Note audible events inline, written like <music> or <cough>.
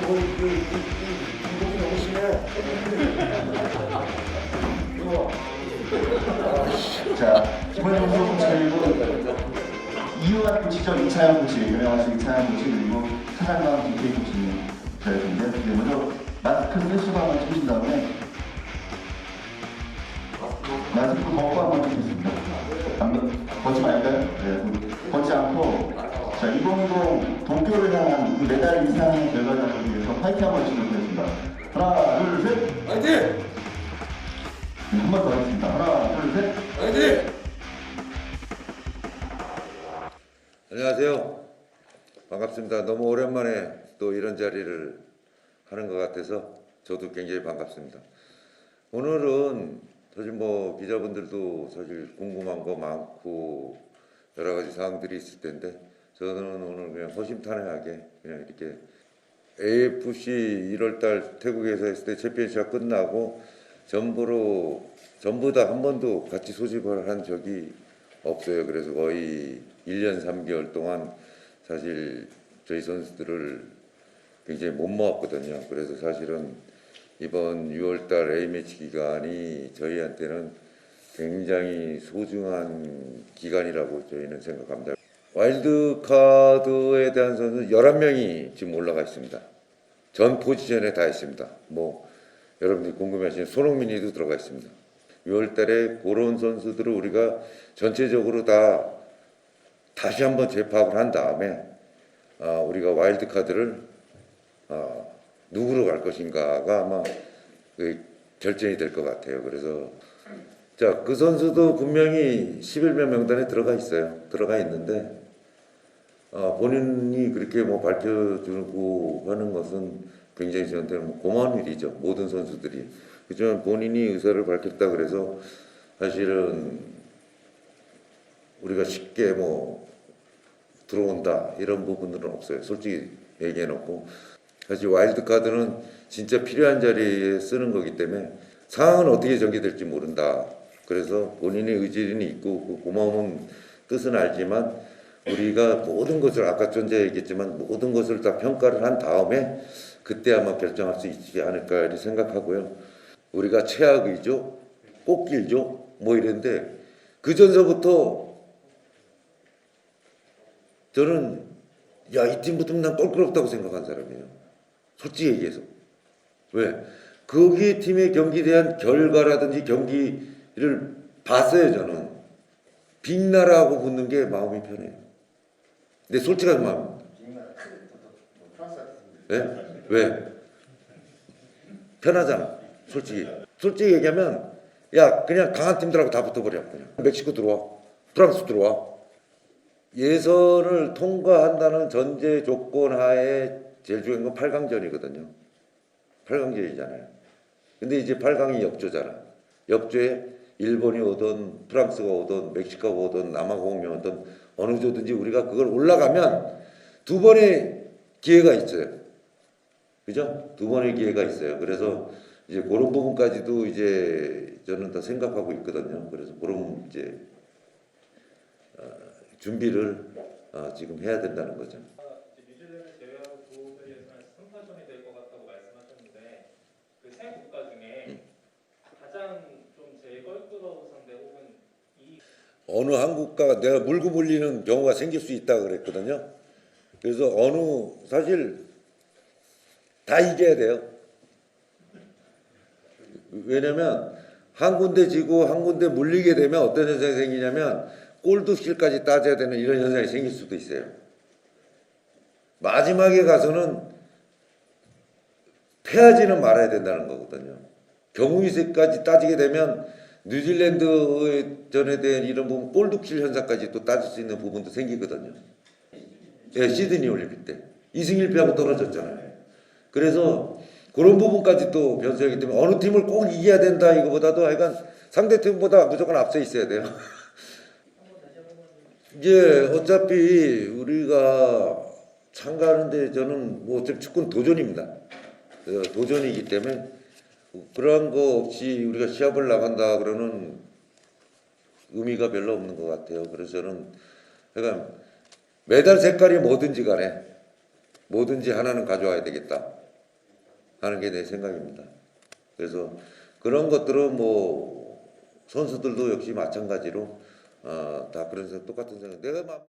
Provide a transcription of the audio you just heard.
뭐, 그, 그, 그, 너무 심해. 이거. 자, 이번 선수 저희고 이유한 코치죠 이차영 코치 유명하신 이차영 코치 그리고 사장관 김태희 코치님 저희인데 네, 먼저 마스크 쓰시고 한번 해주신 다음에 마스크 벗고 한번 해주겠습니다. 안 벗지 말까요? 네, 자 이봉동 도쿄를 향한 그 메달 이상의 결과를 위해서 파이팅 한번 해주겠습니다. 하나, 둘, 셋. 화이팅! 네, 한번 더 하겠습니다. 하나, 둘, 셋. 화이팅! 안녕하세요. 반갑습니다. 너무 오랜만에 또 이런 자리를 하는 것 같아서 저도 굉장히 반갑습니다. 오늘은 사실 뭐 기자분들도 사실 궁금한 거 많고 여러 가지 사항들이 있을 텐데 저는 오늘 그냥 허심탄회하게 그냥 이렇게 AFC 1월달 태국에서 했을 때 챔피언십가 끝나고 전부로 전부 다 한 번도 같이 소집을 한 적이 없어요. 그래서 거의 1년 3개월 동안 사실 저희 선수들을 굉장히 못 모았거든요. 그래서 사실은 이번 6월달 A매치 기간이 저희한테는 굉장히 소중한 기간이라고 저희는 생각합니다. 와일드카드에 대한 선수 11명이 지금 올라가 있습니다. 전 포지션에 다 있습니다. 뭐 여러분들이 궁금해하시는 손흥민이도 들어가 있습니다. 6월 달에 그런 선수들을 우리가 전체적으로 다 다시 한번 재파악을 한 다음에 아, 우리가 와일드 카드를 아, 누구로 갈 것인가가 아마 그 결정이 될 것 같아요. 그래서 자 그 선수도 분명히 11명 명단에 들어가 있어요. 들어가 있는데 아, 본인이 그렇게 뭐 밝혀주고 하는 것은 굉장히 저한테는 뭐 고마운 일이죠. 모든 선수들이. 그렇지만 본인이 의사를 밝혔다 그래서 사실은 우리가 쉽게 뭐 들어온다 이런 부분들은 없어요. 솔직히 얘기해 놓고 사실 와일드 카드는 진짜 필요한 자리에 쓰는 거기 때문에 상황은 어떻게 전개될지 모른다. 그래서 본인의 의지는 있고 그 고마움은 뜻은 알지만 우리가 모든 것을 아까 전제 얘기했지만 모든 것을 다 평가를 한 다음에 그때 아마 결정할 수 있지 않을까 이렇게 생각하고요. 우리가 최악이죠, 꽃길죠, 뭐 이랬는데 그 전서부터 저는 야 이팀 붙으면 난 껄끄럽다고 생각한 사람이에요. 솔직히 얘기해서 왜 거기 팀의 경기에 대한 결과라든지 경기를 봤어요 저는 빅나라하고 붙는 게 마음이 편해요. 근데 솔직한 마음. 왜? 왜? 편하잖아. 솔직히. 솔직히 얘기하면 야 그냥 강한 팀들하고 다 붙어버려 그냥. 멕시코 들어와. 프랑스 들어와. 예선을 통과한다는 전제 조건 하에 제일 중요한 건 8강전이거든요. 8강전이잖아요. 근데 이제 8강이 역조잖아. 역조에 일본이 오든 프랑스가 오든 멕시코가 오든 남아공이 오든 어느 조든지 우리가 그걸 올라가면 두 번의 기회가 있어요. 그죠? 두 번의 기회가 있어요. 그래서 이제 그런 부분까지도 이제 저는 다 생각하고 있거든요. 그래서 그런 이제 어, 준비를 어, 지금 해야 된다는 거죠. 이제 뉴질랜드 제외하고 구호들에서는 3파전이 될 것 같다고 말씀하셨는데 그 세 국가 중에 가장 좀 제일 껄끄러운 상대 혹은 이 어느 한 국가가 내가 물고 물리는 경우가 생길 수 있다 그랬거든요. 그래서 어느 사실 다 이겨야 돼요. 왜냐면 한 군데 지고 한 군데 물리게 되면 어떤 현상이 생기냐면 골드킬까지 따져야 되는 이런 현상이 생길 수도 있어요. 마지막에 가서는 패하지는 말아야 된다는 거거든요. 경우의세까지 따지게 되면 뉴질랜드 전에 대한 이런 부분 골드킬 현상까지 또 따질 수 있는 부분도 생기거든요. 예, 시드니 올림픽 때 이승 1패하고 떨어졌잖아요. 그래서 그런 부분까지 또 변수이기 때문에 어느 팀을 꼭 이겨야 된다 이거보다도 하여간 상대 팀보다 무조건 앞서 있어야 돼요. 이제 <laughs> 어차피 우리가 참가하는데 저는 뭐 어차피 축구는 도전입니다. 어, 도전이기 때문에 그러한 거 없이 우리가 시합을 나간다 그러는 의미가 별로 없는 것 같아요. 그래서 저는 그러니까 메달 색깔이 뭐든지 간에 뭐든지 하나는 가져와야 되겠다. 하는 게 내 생각입니다. 그래서 그런 것들은 뭐 선수들도 역시 마찬가지로 어, 다 그런 생각 똑같은 생각. 내가 막